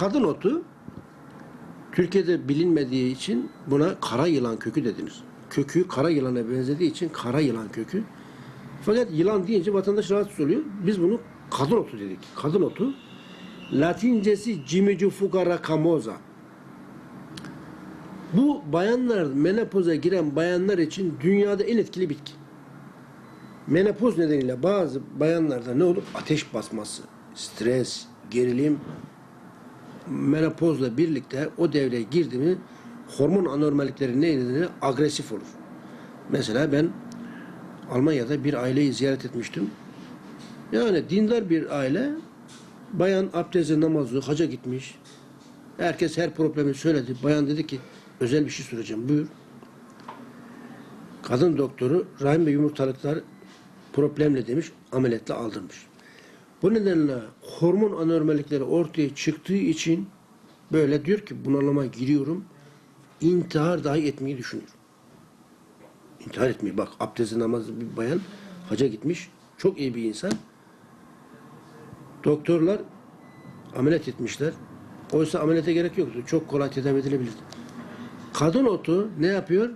kadın otu Türkiye'de bilinmediği için buna kara yılan kökü dediniz. Kökü kara yılana benzediği için kara yılan kökü. Fakat yılan deyince vatandaş rahatsız oluyor. Biz bunu kadın otu dedik. Kadın otu. Latincesi cimicu fugara camosa. Bu bayanlar, menopoza giren bayanlar için dünyada en etkili bitki. Menopoz nedeniyle bazı bayanlarda ne olur? Ateş basması, stres, gerilim, menopozla birlikte o devreye girdi mi hormon anormallikleri nedeniyle agresif olur. Mesela ben Almanya'da bir aileyi ziyaret etmiştim. Yani dindar bir aile bayan abdesti namazı haca gitmiş. Herkes her problemi söyledi. Bayan dedi ki özel bir şey soracağım buyur. Kadın doktoru rahim ve yumurtalıklar problemli demiş ameliyatla aldırmış. Bu nedenle hormon anormallikleri ortaya çıktığı için böyle diyor ki bunalıma giriyorum. intihar dahi etmeyi düşünüyor. İntihar etmeyi bak abdesti namazı bir bayan haca gitmiş. Çok iyi bir insan. Doktorlar ameliyat etmişler. Oysa ameliyata gerek yoktu. Çok kolay tedavi edilebilirdi. Kadın otu ne yapıyor?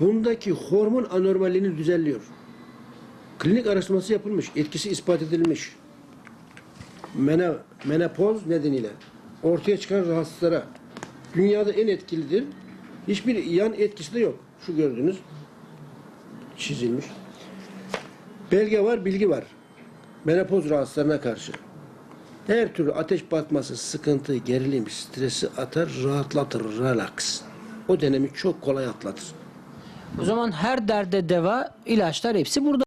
Bundaki hormon anormalliğini düzenliyor. Klinik araştırması yapılmış. Etkisi ispat edilmiş. Mene, menopoz nedeniyle ortaya çıkan rahatsızlara dünyada en etkilidir. Hiçbir yan etkisi de yok. Şu gördüğünüz çizilmiş. Belge var, bilgi var. Menopoz rahatsızlarına karşı. Her türlü ateş batması, sıkıntı, gerilim, stresi atar, rahatlatır, relax. O dönemi çok kolay atlatır. O zaman her derde deva, ilaçlar hepsi burada.